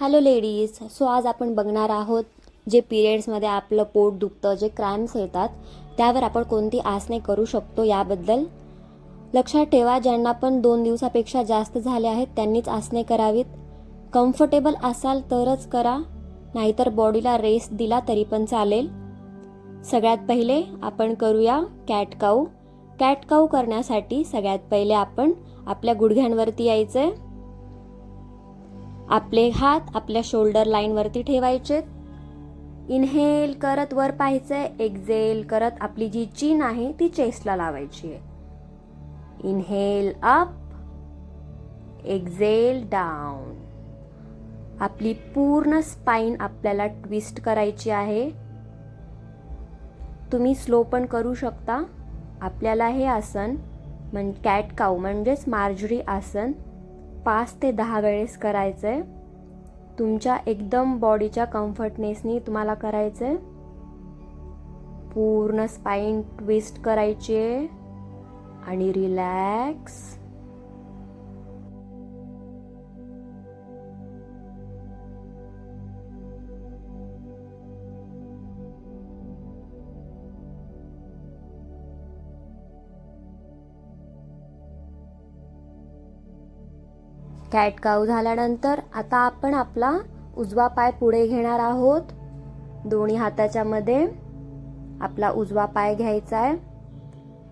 Hello ladies so आज आपण बघणार आहोत जे पिरियड्समध्ये आपलं पोट दुखतं जे क्रॅम्स येतात त्यावर आपण कोणती आसने करू शकतो याबद्दल लक्षात ठेवा. ज्यांना पण दोन दिवसापेक्षा जास्त झाले आहेत त्यांनीच आसने करावीत. कम्फर्टेबल असाल तरच करा. नाहीतर बॉडीला रेस्ट दिला तरी पण चालेल. सगळ्यात पहिले आपण करूया कॅटकाऊ कॅटकाऊ करण्यासाठी सगळ्यात पहिले आपण आपल्या गुडघ्यांवरती यायचंय. आपले हात आपल्या शोल्डर लाईनवरती ठेवायचे इनहेल करत वर पाहायचंय. एक्झेल करत आपली जी चीन आहे ती चेस्टला लावायची आहे. इनहेल अप एक्झेल डाऊन आपली पूर्ण स्पाईन आपल्याला ट्विस्ट करायची आहे. तुम्ही स्लो पण करू शकता. आपल्याला हे आसन म्हण कॅट काऊ म्हणजेच मार्जरी आसन पाच ते दहा वेळेस करायचं आहे तुमच्या एकदम बॉडीच्या कम्फर्टनेसनी तुम्हाला करायचं आहे पूर्ण स्पाईन ट्विस्ट करायची. आहे आणि रिलॅक्स कॅट काऊ झाल्यानंतर आता आपण आपला उजवा पाय पुढे घेणार आहोत. दोन्ही हाताच्या मध्ये आपला उजवा पाय घ्यायचा आहे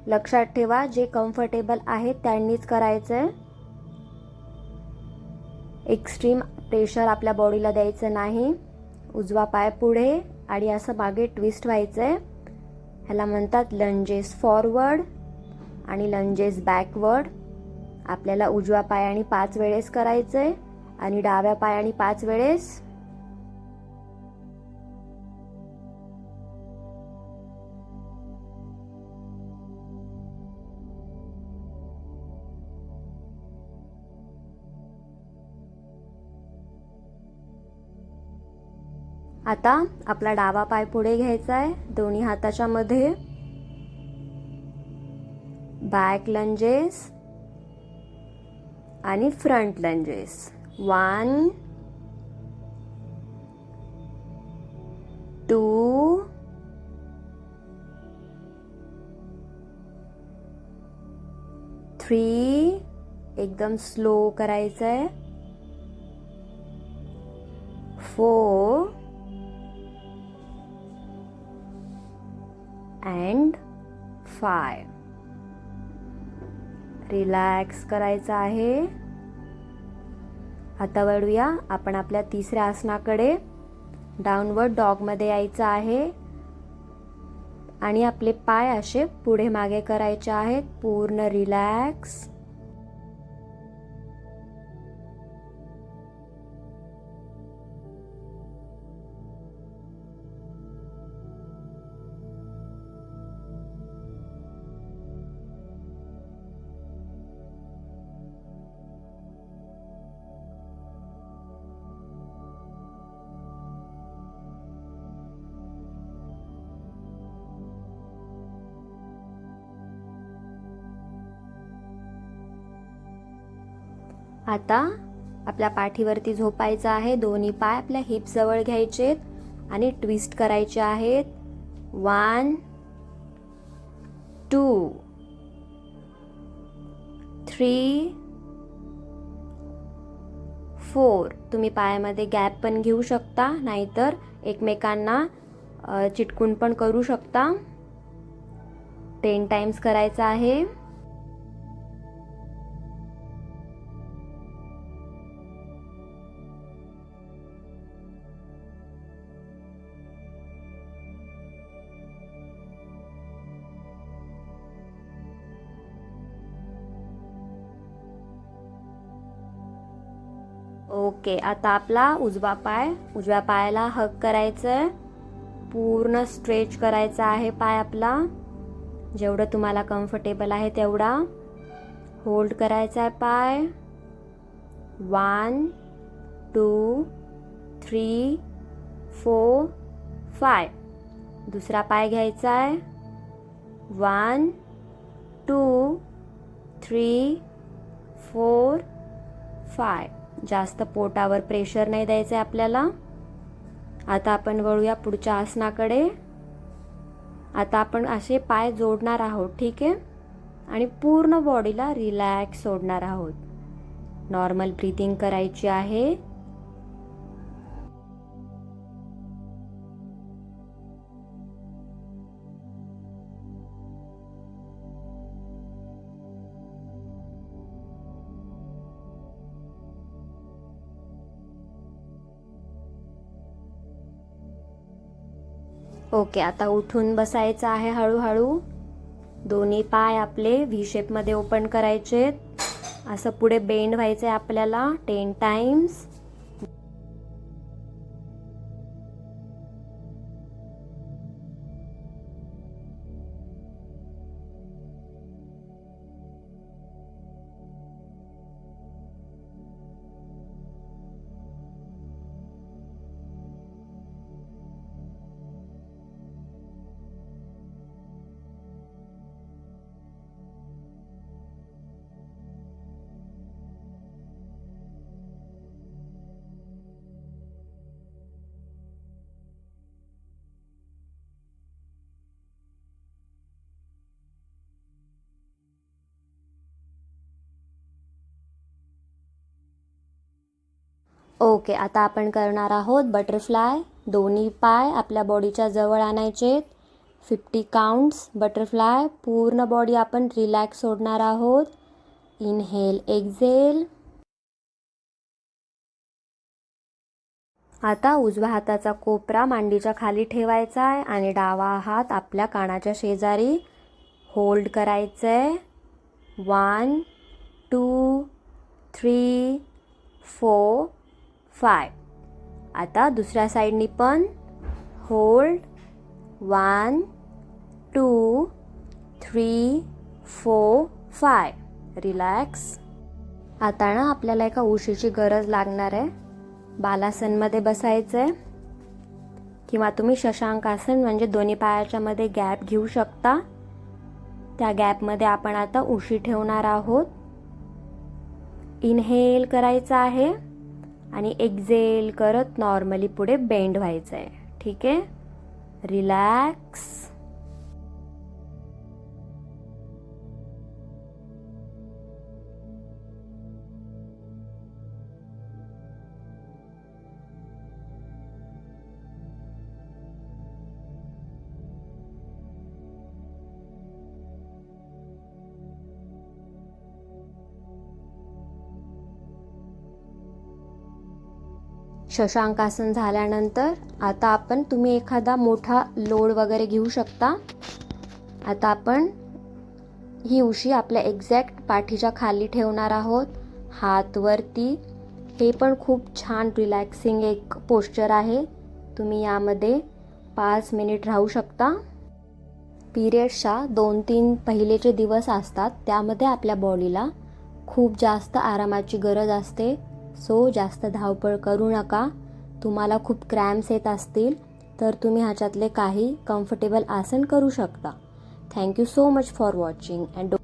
लक्षात ठेवा जे कम्फर्टेबल आहे त्यांनीच करायचं आहे एक्स्ट्रीम प्रेशर आपल्या बॉडीला द्यायचं नाही. उजवा पाय पुढे आणि असं मागे ट्विस्ट व्हायचं आहे ह्याला म्हणतात लंजेस फॉरवर्ड आणि लंजेस बॅकवर्ड आपल्याला उजव्या पायाने पाच वेळेस करायचंय आणि डाव्या पायाने पाच वेळेस आता आपला डावा पाय पुढे घ्यायचा आहे दोन्ही हाताच्या मध्ये. बॅक लंजेस आणि front lunges. One two three एकदम स्लो करायचं आहे फोर अँड फाय रिलॅक्स करायचं आहे. आता वळूया आपण आपल्या तिसऱ्या आसनाकडे. डाऊनवर्ड डॉगमध्ये यायचं आहे. आणि आपले पाय असे पुढे मागे करायचे आहेत. पूर्ण रिलॅक्स आता आपल्या पाठीवरती झोपायचं आहे. दोन्ही पाय आपल्या हिप जवळ घ्यायचेत आणि ट्विस्ट करायचे आहेत. One two three four. तुम्ही पायामध्ये गॅप पण घेऊ शकता नाहीतर एकमेकांना चिटकून पण करू शकता. टेन टाइम्स करायचं आहे. ओके आता आपला उजवा पाय उजव्या पायाला हक करायचं आहे पूर्ण स्ट्रेच करायचा आहे पाय आपला. जेवढं तुम्हाला कम्फर्टेबल आहे तेवढा. होल्ड करायचा आहे पाय. One two three four five दुसरा पाय घ्यायचा आहे. One two three four five जास्त पोटावर प्रेशर नाही द्यायचं आहे आपल्याला. आता आपण वळूया पुढच्या आसनाकडे. आता आपण असे पाय जोडणार आहोत ठीक आहे? आणि पूर्ण बॉडीला रिलॅक्स सोडणार आहोत. नॉर्मल ब्रीथिंग करायची आहे. ओके आता उठून बसायचं आहे हळूहळू. दोन्ही पाय आपले व्ही शेपमध्ये ओपन करायचे असं पुढे बेंड व्हायचं आहे आपल्याला टेन टाइम्स ओके आता आपण करणार आहोत बटरफ्लाय दोन्ही पाय आपल्या बॉडीच्या जवळ आणायचे फिफ्टी काउंट्स बटरफ्लाय पूर्ण बॉडी आपण रिलॅक्स सोडणार आहोत. इनहेल एक्झेल आता उजव्या हाताचा कोपरा मांडीच्या खाली ठेवायचा आहे आणि डावा हात आपल्या कानाच्या शेजारी होल्ड करायचं आहे one two three four five. आता दुसऱ्या साईडनी पण hold one two three four five relax आता ना आपल्याला एका उशीची गरज लागणार आहे. बालासनमध्ये बसायचं आहे किंवा तुम्ही शशांकासन म्हणजे दोन्ही पायाच्या मध्ये गॅप घेऊ शकता. त्या गॅपमध्ये आपण आता उशी ठेवणार आहोत. इनहेल करायचं आहे. आणि एक्झेल करत नॉर्मली पुढे बेंड व्हायचं आहे ठीक आहे? रिलॅक्स. शशांकासन झाल्यानंतर आता आपण तुम्ही एखादा मोठा लोड वगैरे घेऊ शकता. आता आपण ही उशी आपल्या एक्झॅक्ट पाठीच्या खाली ठेवणार आहोत. हातवरती हे पण खूप छान रिलॅक्सिंग एक पोश्चर आहे. तुम्ही यामध्ये पाच मिनिट राहू शकता. पिरियड्सच्या दोन तीन पहिलेचे दिवस असतात त्यामध्ये आपल्या बॉडीला खूप जास्त आरामाची गरज असते. सो जास्त धावपळ करू नका. तुम्हाला खूप क्रॅम्स येत असतील तर तुम्ही ह्याच्यातले काही कम्फर्टेबल आसन करू शकता. Thank you so much for watching and